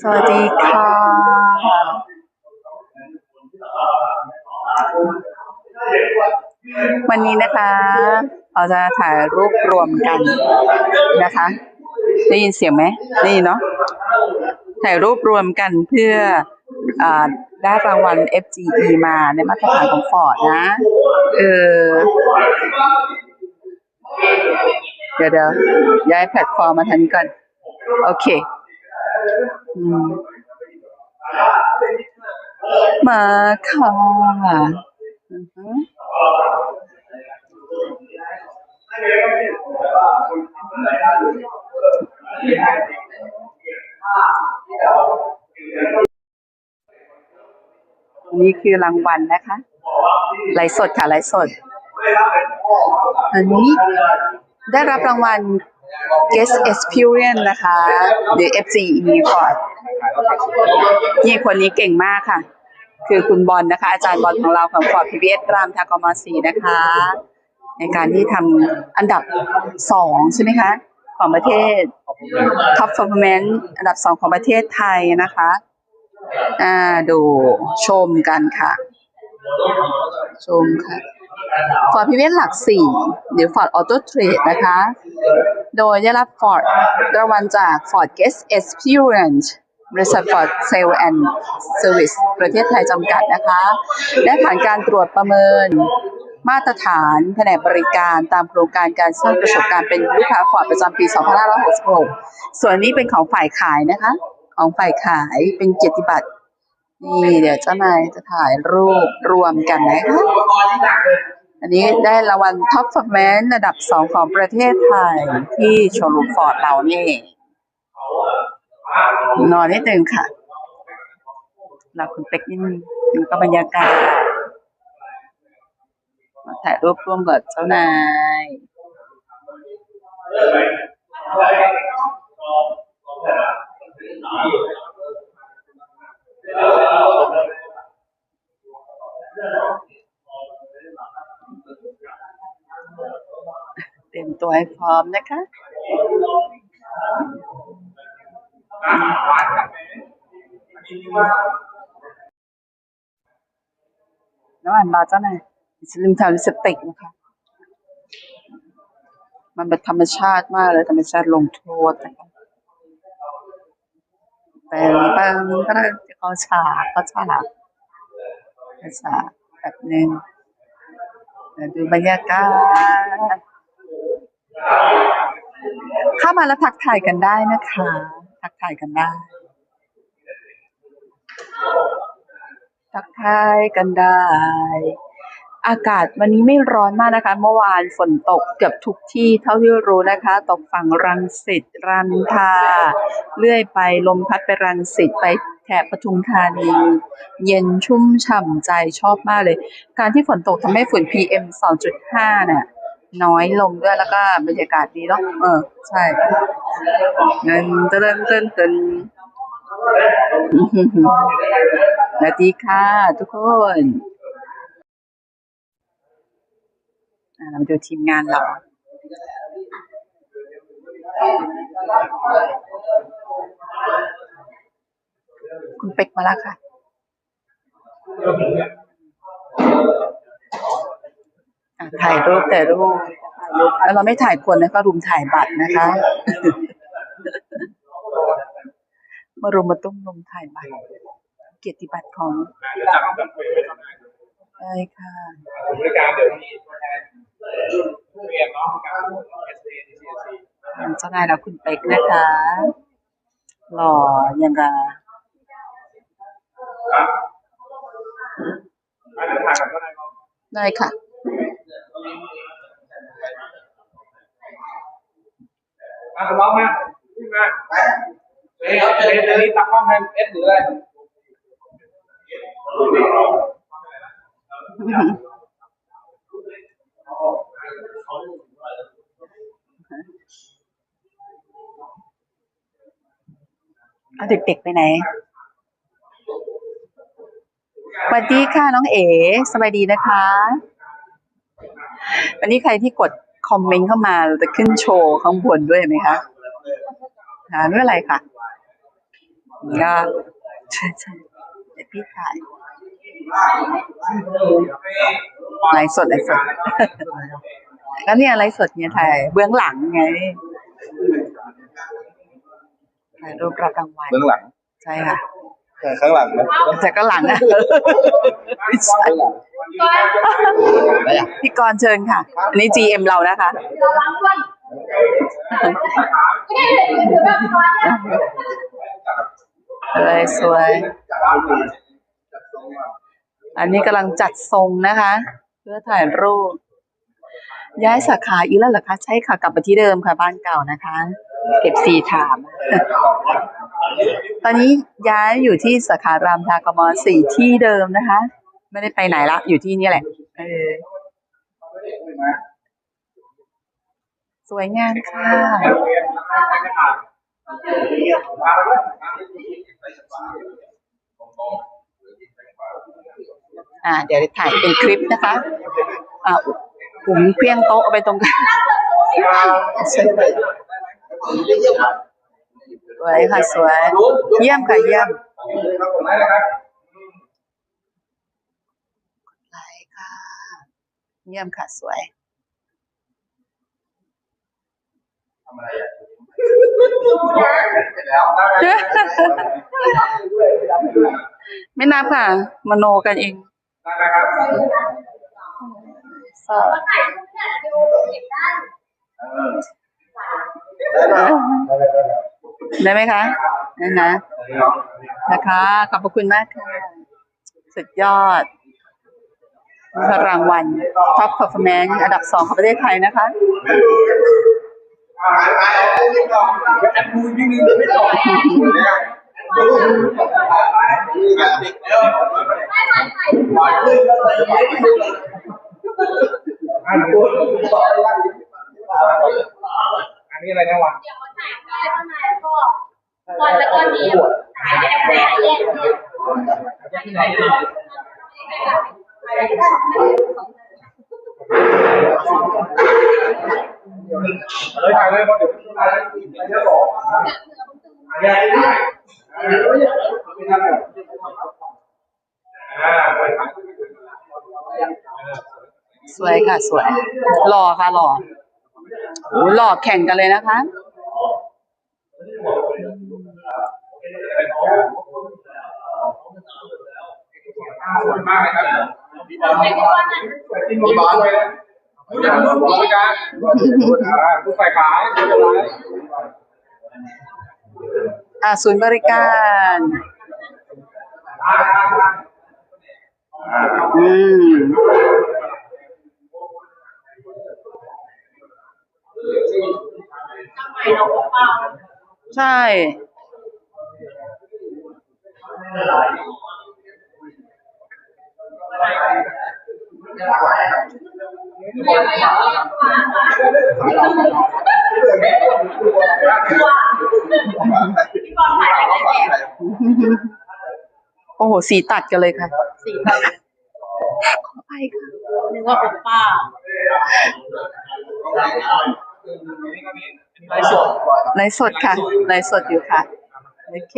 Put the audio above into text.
สวัสดีค่ะ วันนี้นะคะ เราจะถ่ายรูปรวมกันนะคะ ได้ยินเสียงไหมได้ยินเนาะถ่ายรูปรวมกันเพื่ออได้รางวัล FGE มาในมาตรฐานของฟอร์ดนะ เออเดี๋ยวเดี๋ยวย้ายแพลตฟอร์มมาทันก่อน โอเค มาค่ะอือฮึนี่คือรางวัลนะคะไลฟ์สดค่ะไลฟ์สด อันนี้ได้รับรางวัล Guest Experience นะคะ หรือ FGE ก่อนนี่คนนี้เก่งมากค่ะ คือคุณบอลนะคะ อาจารย์บอลของเราของฟอร์ดพีบีเอสรามทากมสีนะคะ ในการที่ทำอันดับสองใช่ไหมคะ ของประเทศ Top Performance อันดับสองของประเทศไทยนะคะอ่าดูชมกันค่ะ ชมค่ะฟอร์ดพีเวสหลักสี่หรือฟอร์ดออโต้เทรดนะคะ โดยได้รับฟอร์ดรางวัลจาก Ford Guest Experience บริษัท Ford Sale and Service ประเทศไทยจำกัดนะคะได้ผ่านการตรวจประเมินมาตรฐานแผนกบริการตามโครงการการสร้างประสบการณ์เป็นลูกค้าฟอร์ดประจำปี 2566 ส่วนนี้เป็นของฝ่ายขายนะคะ ของฝ่ายขายเป็นเกียรติบัตรนี่เดี๋ยวเจ้านายจะถ่ายรูปรวมกันนะคะ อันนี้ได้รางวัล Top Performance ระดับสองของประเทศไทยที่โชว์รูมฟอร์ดเรานี่ นอนนิดนึงค่ะหลับคุณเป็กนิดนึงแล้วก็บรรยากาศมาถ่ายรูปร่วมกับเจ้านาย เตรียมตัว ให้พร้อมนะคะน้ำมันบาเจ้านายฉันลืมทำลิปสติกนะคะ มันเป็นธรรมชาติมากเลย ธรรมชาติลงโทษนะคะแต่บางก็ได้เขาฉากเขาฉากเขาฉากแบบนึงดูบรรยากาศ เข้ามาแล้วทักทายกันได้นะคะ ทักทายกันได้ ทักทายกันได้ อากาศวันนี้ไม่ร้อนมากนะคะ เมื่อวานฝนตกเกือบทุกที่เท่าที่รู้นะคะ ตกฝั่งรังสิตรามอินทาเรื่อยไปลมพัดไปรังสิตไปแถบปทุมธานีเย็นชุ่มฉ่ำใจชอบมากเลย การที่ฝนตกทำให้ฝุ่น PM 2.5 เนี่ย น้อยลงด้วยแล้วก็บรรยากาศดีเนาะเออ ใช่เงินเต้นเต้นเต้นสวัสดีค่ะทุกคนอะเราดูทีมงานเราคุณเป็กมาแล้วค่ะ ถ่ายรูปแต่รูปแล้วเราไม่ถ่ายคนนะก็รุมถ่ายบัตรนะคะมารุมมาตุ้มรุมถ่ายบัตรเกียรติบัตรของจับจับคุยไม่ต้องนานใช่ค่ะศูนย์บริการเดี๋ยวมีตัวแทนผู้เรียนเนาะกับเอสเอทีซีเจ้านายเราคุณเป็กนะคะ หล่อยังกะครับอันนี้ถ่ายกับเจ้านายเขาได้ค่ะ มาคุณร้องมาขึ้นมาเฮ้ยเฮ้ยเดี๋ยวนี้ตักห้องให้เอสหรืออะไรเอาเด็กๆไปไหนสวัสดีค่ะน้องเอ๋สบายดีนะคะ วันนี้ใครที่กด คอมเมนต์เข้ามาเราจะขึ้นโชว์ข้างบนด้วยไหมคะอ่าไม่เป็นไรค่ะก็ใช่ใช่เดี๋ยวพี่ถ่ายไลฟ์สดไลฟ์สดก็เนี่ยไลฟ์สดเนี่ยถ่ายเบื้องหลังไงถ่ายรูปรับรางวัลเบื้องหลัง ใช่ค่ะแต่ข้างหลังนะแต่ก็หลังนะ พี่กรณ์เชิญค่ะ อันนี้ GM เรานะคะ เลยสวย อันนี้กำลังจัดทรงนะคะ เพื่อถ่ายรูป ย้ายสาขาอีกแล้วเหรอคะ ใช่ค่ะ กลับมาที่เดิมค่ะบ้านเก่านะคะเอฟซีถาม ตอนนี้ย้ายอยู่ที่สาขารามทากมสี่ที่เดิมนะคะ ไม่ได้ไปไหนละ อยู่ที่นี่แหละเออสวยงามค่ะอ่า เดี๋ยวถ่ายเป็นคลิปนะคะอ่าผมเคลี้ยงโต๊ะเอาไปตรงกลางสวยค่ะสวย เยี่ยมค่ะเยี่ยมไล ค์ค่ะ เยี่ยมค่ะ สวยไม่นับค่ะ มโนกันเองสอบได้ไหมคะได้นะนะคะ ขอบพระคุณมากค่ะ สุดยอด รางวัล Top Performance อันดับสองของประเทศไทยนะคะอันนี้อะไรนะวะก่อนแล้วก็เดียวหายแยกแยกแยก เลยถ่ายเลยเพราะเดี๋ยวถ่ายเดี๋ยวสองถ่ายใหญ่อ่าสวยค่ะสวยหล่อค่ะหล่อโอ้หล่อแข่งกันเลยนะคะสวยมากเลยครับ ไม่ก็ว่านั้นมีบอลเลยนะบริการผู้ใส่ขายผู้ใส่ขายอ่าศูนย์บริการอืมใช่ โอ้โห สีตัดกันเลยค่ะ สี่พันขอไปค่ะนึกว่าโอป้าไลฟ์สดไลฟ์สดค่ะไลฟ์สดอยู่ค่ะ โอเค